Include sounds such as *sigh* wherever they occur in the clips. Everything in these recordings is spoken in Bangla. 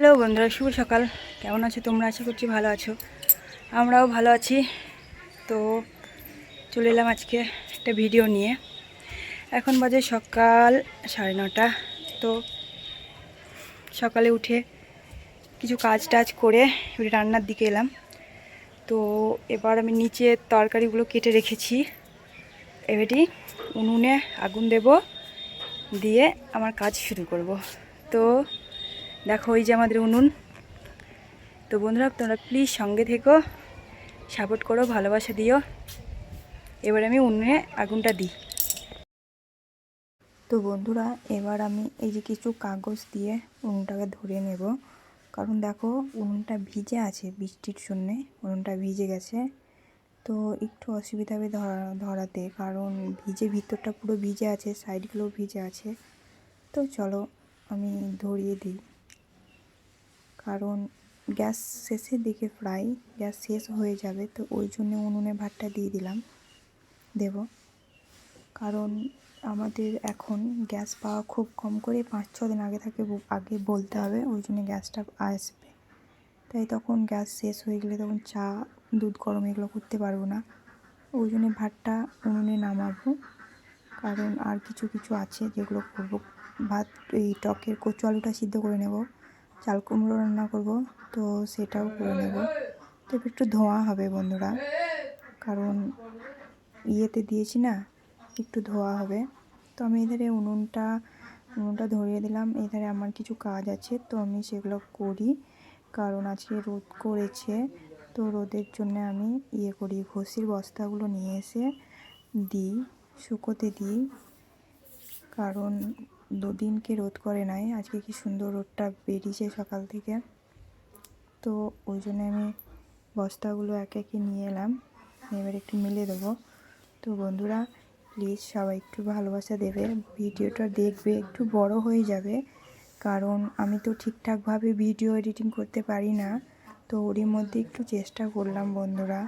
হ্যালো বন্ধুরা, শুভ সকাল। কেমন আছো তোমরা? আশা করছি ভালো আছো। আমরাও ভালো আছি। তো চলে এলাম আজকে একটা ভিডিও নিয়ে। এখন বাজে সকাল সাড়ে নটা। তো সকালে উঠে কিছু কাজ টাজ করে রান্নার দিকে এলাম। তো এবার আমি নিচে তরকারিগুলো কেটে রেখেছি। এবারে উনুনে আগুন দেব। দিয়ে আমার কাজ শুরু করব। তো দেখো ওই যে আমাদের উনুন। তো বন্ধুরা, তোমরা প্লিজ সঙ্গে থেকো সাপোর্ট করো, ভালোবাসা দিও। এবার আমি উনুনে আগুনটা দিই। তো বন্ধুরা, এবার আমি এই যে কিছু কাগজ দিয়ে উনুনটাকে ধরে নেব। কারণ দেখো, উনুনটা ভিজে আছে বৃষ্টির জন্যে, উনুনটা ভিজে গেছে। তো একটু অসুবিধা হবে ধরা, ধরাতে, কারণ ভিজে ভিতরটা পুরো ভিজে আছে সাইডগুলো ভিজে আছে। তো চলো, আমি ধরিয়ে দিই। কারণ গ্যাস শেষের দিকে প্রায় গ্যাস শেষ হয়ে যাবে, তো ওই জন্য উনুনে ভাতটা দিয়ে দিলাম, দেব। কারণ আমাদের এখন গ্যাস পাওয়া খুব কম করে পাঁচ, ছ দিন আগে থাকে আগে বলতে হবে, ওই জন্য গ্যাসটা আসবে। তাই তখন গ্যাস শেষ হয়ে গেলে তখন চা, দুধ গরম এগুলো করতে পারব না। ওই জন্য ভাতটা উনুনে নামাবো, কারণ আর কিছু কিছু আছে যেগুলো করব। ভাত, এই টকের কচু আলুটা সিদ্ধ করে নেব। চাল কুমড়ো রান্না করব, তো সেটাও করে নেব। তো একটু ধোঁয়া হবে বন্ধুরা, কারণ ইয়েতে দিয়েছি না, একটু ধোয়া হবে। তো আমি এধারে উনুনটা উনুনটা ধরিয়ে দিলাম, এধারে আমার কিছু কাজ আছে, তো আমি সেগুলো করি, কারণ আজকে রোদ করেছে, তো রোদের জন্য আমি ইয়ে করি, ঘষির বস্তাগুলো নিয়ে এসে দিই, শুকোতে দিই, কারণ দুদিনকে রোদ করে নাই, আজকে কি সুন্দর রোদটা বেরিয়েছে সকাল থেকে। তো ওই জন্য আমি বস্তাগুলো একে একে নিয়ে এলাম, এবার একটু মিলে দেবো। তো বন্ধুরা প্লিজ সবাই একটু ভালোবাসা দেবে, ভিডিওটা দেখবে, একটু বড় হয়ে যাবে। কারণ আমি তো ঠিকঠাকভাবে ভিডিও এডিটিং করতে পারি না, তো ওরই মধ্যে একটু চেষ্টা করলাম বন্ধুরা।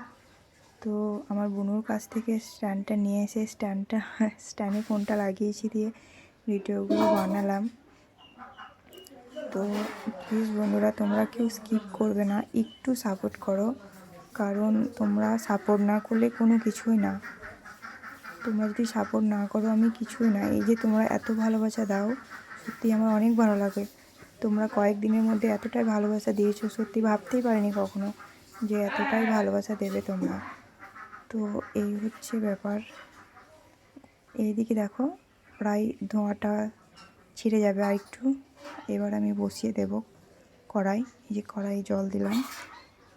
তো আমার বোনুর কাছ থেকে স্ট্যান্ডটা নিয়ে এসে স্ট্যান্ডটা, স্ট্যান্ডে ফোনটা লাগিয়েছি দিয়ে ভিডিওগুলো বানালাম। তো প্লিজ বন্ধুরা, তোমরা কেউ স্কিপ করবে না, একটু সাপোর্ট করো। কারণ তোমরা সাপোর্ট না করলে কোনো কিছুই না। তোমরা যদি সাপোর্ট না করো, আমি কিছুই না। এই যে তোমরা এত ভালোবাসা দাও, সত্যি আমার অনেক ভালো লাগে। তোমরা কয়েকদিনের মধ্যে এতটাই ভালোবাসা দিয়েছ, সত্যি ভাবতেই পারিনি কখনো যে এতটাই ভালোবাসা দেবে তোমরা। তো এই হচ্ছে ব্যাপার। এইদিকে দেখো। প্রায় ধোঁয়াটা ছিঁড়ে যাবে আর একটু এবার আমি বসিয়ে দেব কড়াই। এই যে কড়াই জল দিলাম।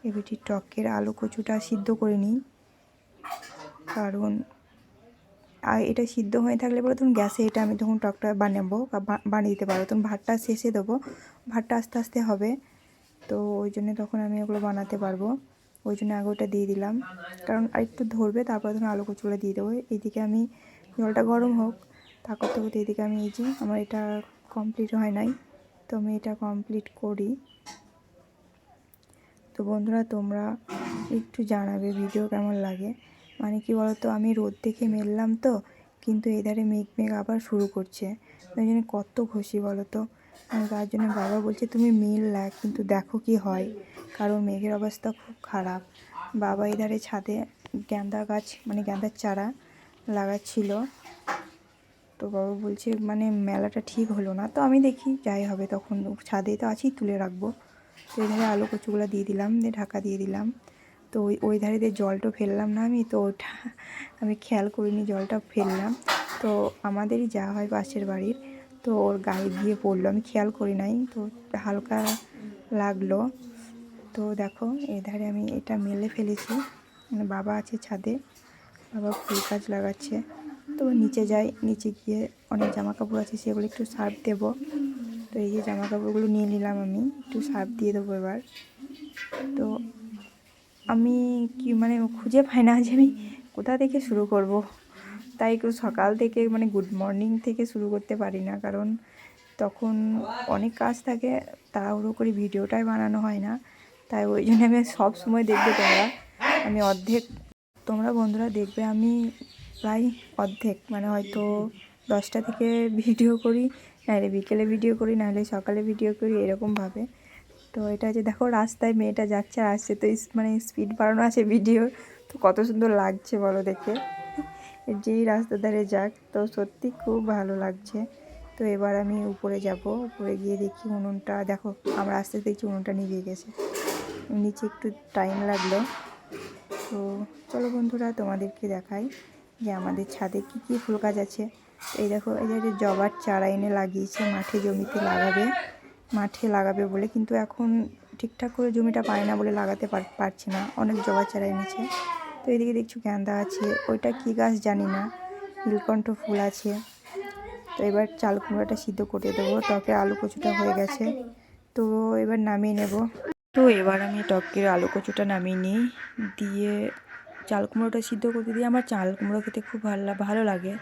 এবারটি টকের আলু কচুটা সিদ্ধ করে নিই। কারণ আর এটা সিদ্ধ হয়ে থাকলে পরে তখন গ্যাসে এটা আমি তখন টকটা বানাবো বানিয়ে দিতে পারব তখন ভাতটা শেষে দেবো। ভাতটা আস্তে আস্তে হবে। তো ওই জন্য তখন আমি ওগুলো বানাতে পারব। ওই জন্য আগে ওটা দিয়ে দিলাম। কারণ আর একটু ধরবে, তারপরে তখন আলু কচুগুলো দিয়ে দেবো। এইদিকে আমি জলটা গরম হোক। তা করতে করতে এদিকে আমি এই যে আমার এটা কমপ্লিট হয় নাই, তো আমি এটা কমপ্লিট করি। তো বন্ধুরা, তোমরা একটু জানাবে ভিডিও কেমন লাগে। মানে কি বলতো, আমি রোদ দেখে মেললাম তো, কিন্তু এধারে মেঘ মেঘ আবার শুরু করছে। ওই জন্য কত খুশি বলো তো তার জন্য বাবা বলছে, তুমি মিললা, কিন্তু দেখো কি হয়। কারণ মেঘের অবস্থা খুব খারাপ। বাবা এধারে ছাদে গ্যাঁদা গাছ মানে গ্যাঁদার চারা লাগাচ্ছিল। তো বাবা বলছে মানে মেলাটা ঠিক হলো না। তো আমি দেখি, যাই হবে, তখন ছাদে তো আছেই তুলে রাখব। তো এখানে আলু কচুগুলো দিয়ে দিলাম, দিয়ে ঢাকা দিয়ে দিলাম। তো ওই ওই ধারে দিয়ে জলটা ফেললাম না আমি, তো ওটা *laughs* আমি খেয়াল করিনি জলটা ফেললাম। তো আমাদেরই যা হয় পাশের বাড়ির, তো ওর গায়ে গিয়ে পড়ল, আমি খেয়াল করি নাই, তো হালকা লাগল। তো দেখো, এই ধারে আমি এটা মেলে ফেলেছি। মানে বাবা আছে ছাদে, বাবা ফুল গাছ লাগাচ্ছে। তো নিচে যাই, নিচে গিয়ে অনেক জামা কাপড় আছে, সেগুলো একটু সার্ফ দেবো। তো এই যে জামা কাপড়গুলো নিয়ে নিলাম আমি, একটু সার্ফ দিয়ে দেবো এবার। তো আমি কি মানে খুঁজে পাই না যে আমি কোথা থেকে শুরু করব। তাই একটু সকাল থেকে মানে গুড মর্নিং থেকে শুরু করতে পারি না, কারণ তখন অনেক কাজ থাকে, তাড়াহুড়ো করে ভিডিওটাই বানানো হয় না। তাই ওই জন্য আমি সব সময় দেখবে তোমরা, আমি অর্ধেক, তোমরা বন্ধুরা দেখবে আমি প্রায় অর্ধেক। মানে হয়তো দশটা থেকে ভিডিও করি, নাহলে বিকেলে ভিডিও করি, নাহলে সকালে ভিডিও করি এরকমভাবে তো এটা যে দেখো রাস্তায় মেয়েটা যাচ্ছে আর আসছে, তো মানে স্পিড বাড়ানো আছে ভিডিও তো কত সুন্দর লাগছে বলো দেখে। যেই রাস্তা ধারে যাক, তো সত্যি খুব ভালো লাগছে। তো এবার আমি উপরে যাব, উপরে গিয়ে দেখি উনুনটা। দেখো, আমরা আস্তে আস্তে দেখছি উনুনটা নিভে গেছে। নিচে একটু টাইম লাগল। তো চলো বন্ধুরা, তোমাদেরকে দেখাই। যে আমাদের ছাদে কি কি ফুল গাছ আছে। এই দেখো, এই যে জবার চারা এনে লাগিয়েছে, মাঠে জমিতে লাগাবে, মাঠে লাগাবে বলে, কিন্তু এখন ঠিকঠাক করে জমিটা পায় না বলে লাগাতে পার- পারছে না। অনেক জবা চারা এনেছে। তো এদিকে দেখছ গ্যান্দা আছে। ওইটা কি গাছ জানি না। নীলকণ্ঠ ফুল আছে। তো এবার চাল কুমড়োটা সিদ্ধ করে দেবো। টকে আলু কচুটা হয়ে গেছে। তো এবার নামিয়ে নেব। তো এবার আমি টকের আলু কচুটা নামিয়ে নিই। দিয়ে চাল কুমড়োটা সিদ্ধ করতে দিয়ে আমার চাল কুমড়ো খেতে খুব ভালো ভালো লাগে।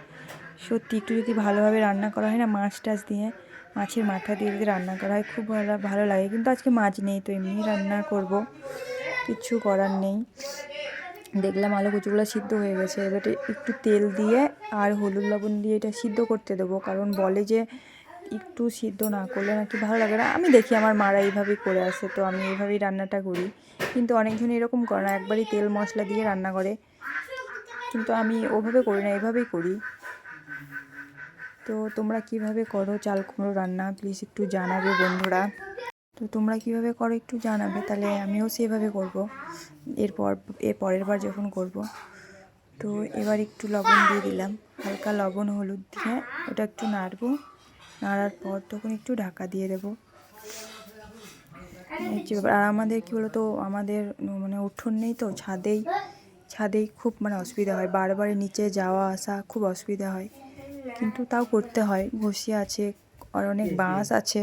সত্যি একটু যদি ভালোভাবে রান্না করা হয় না, মাছ টাছ দিয়ে, মাছের মাথা দিয়ে যদি রান্না করা হয়, খুব ভালো ভালো লাগে। কিন্তু আজকে মাছ নেই, তো এমনি রান্না করব। কিচ্ছু করার নেই। দেখলাম আলু কুচুগুলো সিদ্ধ হয়ে গেছে। এবার একটু তেল দিয়ে আর হলুদ লবণ দিয়ে এটা সিদ্ধ করতে দেবো। কারণ বলে যে একটু সিদ্ধ না করলে নাকি ভালো লাগে না। আমি দেখি আমার মারা এইভাবেই করে আসে, তো আমি এইভাবেই রান্নাটা করি। কিন্তু অনেকজন এরকম করে না, একবারই তেল মশলা দিয়ে রান্না করে। কিন্তু আমি ওভাবে করি না এভাবেই করি। তো তোমরা কীভাবে করো চাল কুমড়ো রান্না? প্লিজ একটু জানাবে বন্ধুরা। তো তোমরা কীভাবে করো একটু জানাবে, তাহলে আমিও সেভাবে করব। এরপর, এর পরের বার যখন করব। তো এবার একটু লবণ দিয়ে দিলাম। হালকা লবণ, হলুদ দিয়ে। ওটা একটু নাড়বো। নাড়ার পর তখন একটু ঢাকা দিয়ে দেবো। আর আমাদের কী বলতো, আমাদের মানে উঠোন নেই তো, ছাদেই ছাদেই খুব মানে অসুবিধা হয়। বারবার নিচে যাওয়া আসা খুব অসুবিধা হয়। কিন্তু তাও করতে হয়, ঘষি আছে, আর অনেক বাঁশ আছে।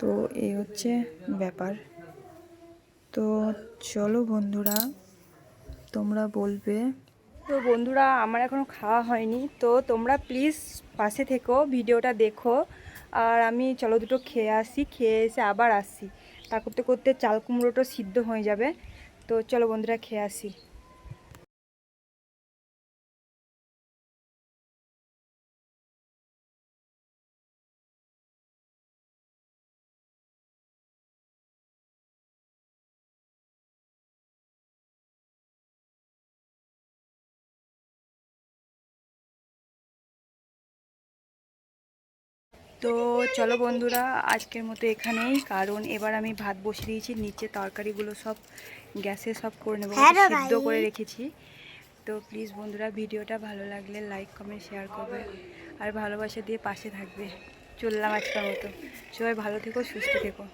তো এই হচ্ছে ব্যাপার। তো চলো বন্ধুরা, তোমরা বলবে তো বন্ধুরা, আমার এখনও খাওয়া হয়নি। তো তোমরা প্লিজ পাশে থেকো, ভিডিওটা দেখো। আর আমি চলো দুটো খেয়ে আসি, খেয়ে এসে আবার আসি। তা করতে করতে চাল কুমড়োটা সিদ্ধ হয়ে যাবে। তো চলো বন্ধুরা, খেয়ে আসি। তো চলো বন্ধুরা আজকের মতো এখানেই। কারণ এবার আমি ভাত বসিয়ে দিয়েছি নিচে তরকারিগুলো সব গ্যাসে সব করে নেব সিদ্ধ করে রেখেছি। তো প্লিজ বন্ধুরা ভিডিওটা ভালো লাগলে লাইক কমেন্ট শেয়ার করবে আর ভালোবাসা দিয়ে পাশে থাকবে। চললাম আজকের মতো। সবাই ভালো থেকো সুস্থ থেকো।